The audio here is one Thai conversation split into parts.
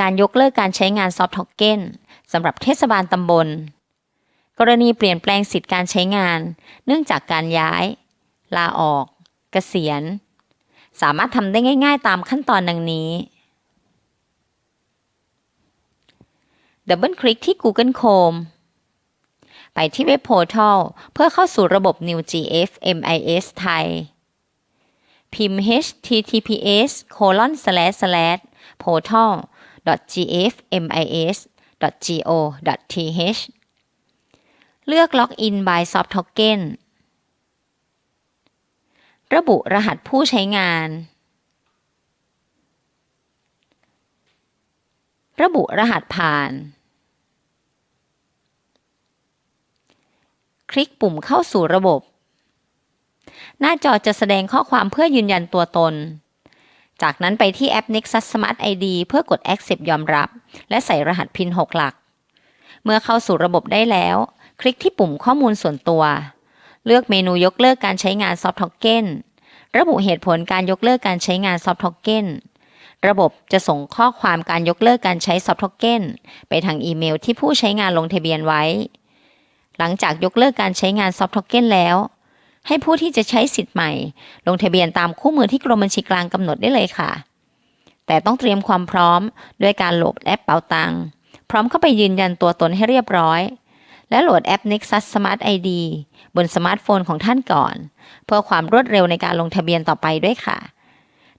การยกเลิกการใช้งานซอฟต์ท็อกเก้นสำหรับเทศบาลตำบล กรณีเปลี่ยนแปลงสิทธิการใช้งาน เนื่องจากการย้าย ลาออก เกษียณ สามารถทำได้ง่าย ๆ ตามขั้นตอนดังนี้ดับเบิลคลิกที่ Google Chrome ไปที่เว็บ Portal เพื่อเข้าสู่ระบบ NewGF MIS ไทย พิมพ์ https colon slash slash portal gfmis go th เลือก Login by Soft Token ระบุรหัสผู้ใช้งาน ระบุรหัสผ่าน คลิกปุ่มเข้าสู่ระบบ หน้าจอจะแสดงข้อความเพื่อยืนยันตัวตน จากนั้นไปที่แอป Nexus Smart ID เพื่อกด Accept ยอมรับ และใส่รหัสพิน6หลัก เมื่อเข้าสู่ระบบได้แล้ว คลิกที่ปุ่มข้อมูลส่วนตัว เลือกเมนูยกเลิกการใช้งาน Soft Token ระบุเหตุผลการยกเลิกการใช้งาน Soft Token ระบบจะส่งข้อความการยกเลิกการใช้ Soft Token ไปทางอีเมลที่ผู้ใช้งานลงทะเบียนไว้ หลังจากยกเลิกการใช้งาน Soft Token แล้ว ให้ผู้ที่จะใช้สิทธิ์ใหม่ ลงทะเบียนตามคู่มือที่กรมบัญชีกลางกำหนดได้เลยค่ะ แต่ต้องเตรียมความพร้อมด้วยการโหลดแอปเป๋าตังค์พร้อมเข้าไปยืนยันตัวตนให้เรียบร้อย และโหลดแอป Nexus Smart ID บนสมาร์ทโฟนของท่านก่อน เพื่อความรวดเร็วในการลงทะเบียนต่อไปด้วยค่ะ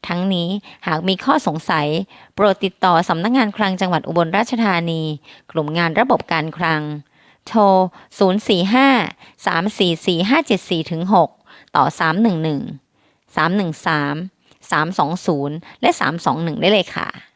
ทั้งนี้หากมีข้อสงสัย โปรดติดต่อสำนักงานคลังจังหวัดอุบลราชธานี กลุ่มงานระบบการคลัง โทร 045 344 574 6 ต่อ 311 313 320 และ 321 ได้เลยค่ะ